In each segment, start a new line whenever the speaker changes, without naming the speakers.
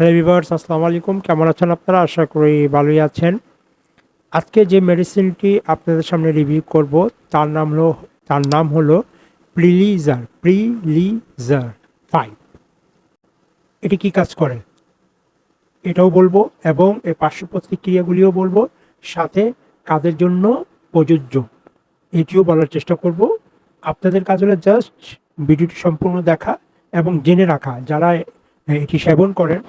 Hello viewers আসসালামু আলাইকুম। কেমন আছেন আপনারা? আশা করি ভালোই আছেন। আজকে যে মেডিসিনটি আপনাদের সামনে রিভিউ করব, তার নাম হলো, তার নাম হলো প্রিলিজার প্রিলিজার ফাইভ এটি কি কাজ করে? এটাও বলব এবং এর পার্শ্ব প্রতিক্রিয়াগুলিও বলব, সাথে কাদের জন্য প্রযোজ্য। এটিও বলার চেষ্টা করব। আপনাদের কাজ হলো জাস্ট ভিডিওটি সম্পূর্ণ দেখা এবং জেনে রাখা। যারা এটি সেবন করেন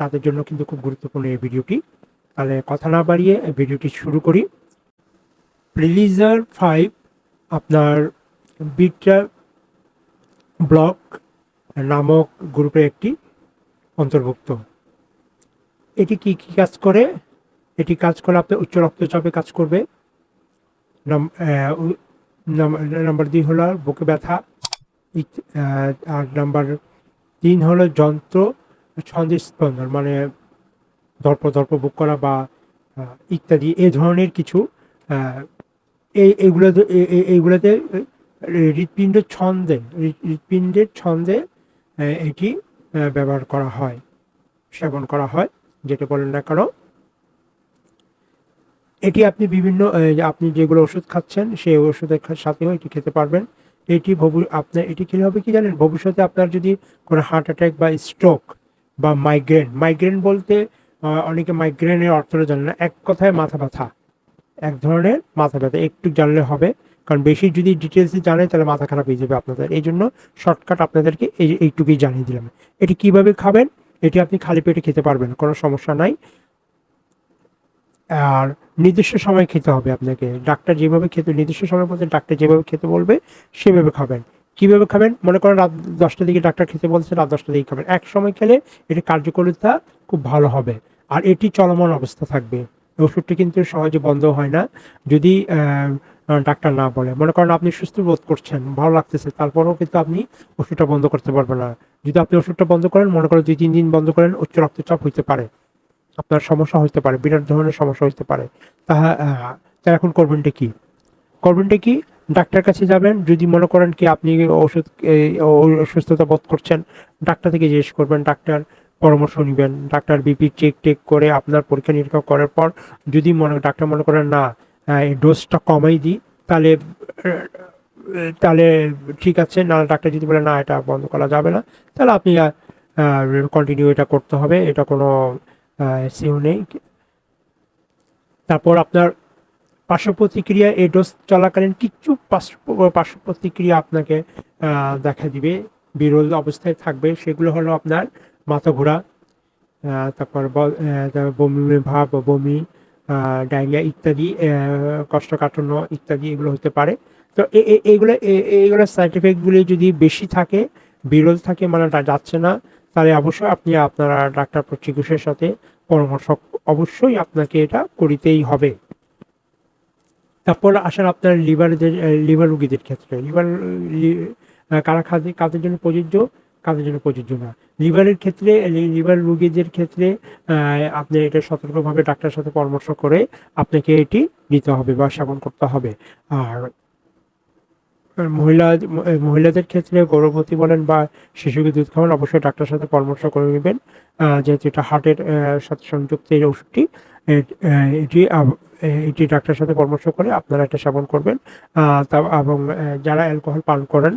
তাদের জন্য কিন্তু খুব গুরুত্বপূর্ণ এই ভিডিওটি। তাহলে কথা না বাড়িয়ে ভিডিওটি শুরু করি। প্রিলিজার ফাইভ আপনার বিট্রা ব্লক নামক গ্রুপের একটি অন্তর্ভুক্ত। এটি কি কি কাজ করে? এটি কাজ করে আপনার উচ্চ রক্তচাপে কাজ করবে। নাম্বার দুই হলো বুকে ব্যথা। আর নাম্বার তিন হলো যন্ত্র ছন্দস্পন্দন মানে দর্প দর্প বুক করা বা ইত্যাদি, এ ধরনের কিছু এই এইগুলোতে এ- এ- এইগুলোতে হৃৎপিণ্ডের ছন্দে হৃৎ- হৃৎপিণ্ডের ছন্দে এটি ব্যবহার করা হয়, সেবন করা হয়, যেটা বলেন না কেন। এটি আপনি বিভিন্ন আপনি যেগুলো ওষুধ খাচ্ছেন, সেই ওষুধের সাথেও এটি খেতে পারবেন। এটি ভবু আপনার এটি খেলে হবে কি জানেন? ভবিষ্যতে আপনার যদি কোনো হার্ট অ্যাটাক বা স্ট্রোক বা মাইগ্রেন মাইগ্রেন বলতে অনেকে মাইগ্রেনের অর্থটা জানে না। এক কথায় মাথা ব্যথা। এক ধরনের মাথা ব্যথা। একটু জানলে হবে। কারণ বেশি যদি ডিটেলসে জানে, তাহলে মাথা খারাপ হয়ে যাবে আপনাদের। এই জন্য শর্টকাট আপনাদেরকে এই, এইটুকুই জানিয়ে দিলাম। এটি কীভাবে খাবেন? এটি আপনি খালি পেটে খেতে পারবেন কোনো সমস্যা নাই। আর নির্দিষ্ট সময় খেতে হবে আপনাকে। ডাক্তার যেভাবে খেতে, নির্দিষ্ট সময় বলতে ডাক্তার যেভাবে খেতে বলবে, সেভাবে খাবেন। কীভাবে খাবেন? মনে করেন রাত দশটা দিকে ডাক্তার খেতে বলছে, রাত দশটা দিকে খাবেন। এক সময় খেলে এটি কার্যকরিতা খুব ভালো হবে। আর এটি চলমান অবস্থা থাকবে। ওষুধটি কিন্তু সহজে বন্ধ হয় না। যদি ডাক্তার না বলে। মনে করেন আপনি সুস্থ বোধ করছেন, ভালো লাগতেছে, তারপরেও কিন্তু আপনি ওষুধটা বন্ধ করতে পারবেন না। যদি আপনি ওষুধটা বন্ধ করেন, মনে করেন দুই, তিন দিন বন্ধ করেন, উচ্চ রক্তচাপ হইতে পারে। আপনার সমস্যা হতে পারে, বিরাট ধরনের সমস্যা হতে পারে। তাহা তা এখন করবেনটা কি? করবেনটা কি? ডাক্তার কাছে যাবেন, যদি মনে করেন কি আপনি ওষুধ অসুস্থতা বোধ করছেন, ডাক্তার থেকে জিজ্ঞেস করবেন, ডাক্তার পরামর্শ নেবেন, ডাক্তার বিপি চেক টেক করে আপনার পরীক্ষা নিরীক্ষা করার পর যদি মনে, ডাক্তার মনে করেন না এই ডোজটা কমাই দিই, তাহলে তাহলে ঠিক আছে, না ডাক্তার যদি বলে না, এটা বন্ধ করা যাবে না, তাহলে আপনি কন্টিনিউ এটা করতে হবে, এটা কোনো সিউ নেই। তারপর আপনার পার্শ্ব প্রতিক্রিয়া এই ডোজ চলাকালীন কিছু পার্শ্ব প্রতিক্রিয়া আপনাকে দেখা দিবে। বিরল অবস্থায় থাকবে। সেগুলো হলো আপনার মাথা ঘোরা তারপর বমি ভাব, বমি ডায়রিয়া ইত্যাদি কষ্টকাঠিন্য ইত্যাদি এগুলো হতে পারে। তো এইগুলো এইগুলো সাইড এফেক্টগুলি যদি বেশি থাকে, বিরল থাকে মানে যাচ্ছে না, তাহলে অবশ্যই আপনি আপনার ডাক্তার চিকিৎসকের সাথে পরামর্শ অবশ্যই আপনাকে এটা করিতেই হবে। তারপর আসেন আপনার লিভারদের লিভার রুগীদের ক্ষেত্রে। লিভার কারা কাজে, কাজের জন্য প্রযোজ্য? কাজের জন্য প্রযোজ্য না। লিভারের ক্ষেত্রে লিভার রুগীদের ক্ষেত্রে আপনি এটা সতর্কভাবে ডাক্তারের সাথে পরামর্শ করে আপনাকে এটি নিতে হবে বা সেবন করতে হবে। আর মহিলা মহিলাদের ক্ষেত্রে গর্ভবতী বলেন বা শিশুকে দুধ খাওয়ান, অবশ্যই ডাক্তারের সাথে পরামর্শ করে নেবেন। যেহেতু এটা হার্টের সাথে সংযুক্ত এই ওষুধটি এটি এটি ডাক্তারের সাথে পরামর্শ করে আপনারা এটা সেবন করবেন। তা, এবং যারা অ্যালকোহল পান করেন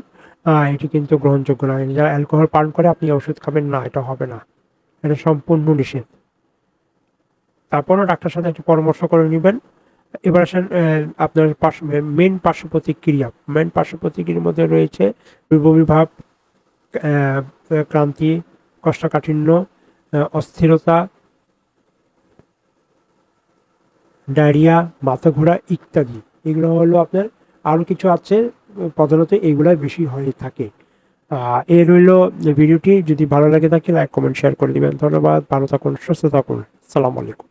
এটি কিন্তু গ্রহণযোগ্য নয়। যারা অ্যালকোহল পান করে, আপনি ওষুধ খাবেন না, এটা হবে না। এটা সম্পূর্ণ নিষেধ। তারপরও ডাক্তারের সাথে একটু পরামর্শ করে নেবেন। এবার আসেন আপনার পার্শ্ব মেন পার্শ্ব প্রতিক্রিয়া মেন পার্শ্ব প্রতিক্রিয়ার মধ্যে রয়েছে বমি ভাব আহ, ক্লান্তি কষ্টকাঠিন্য অস্থিরতা ডায়রিয়া মাথা ঘোরা ইত্যাদি। এগুলো হলো আপনার আরও কিছু আছে প্রধানত এগুলাই বেশি হয়ে থাকে। এ রইল ভিডিওটি। যদি ভালো লাগে থাকে লাইক কমেন্ট শেয়ার করে দিবেন। ধন্যবাদ। ভালো থাকুন সুস্থ থাকুন। সালাম আলাইকুম।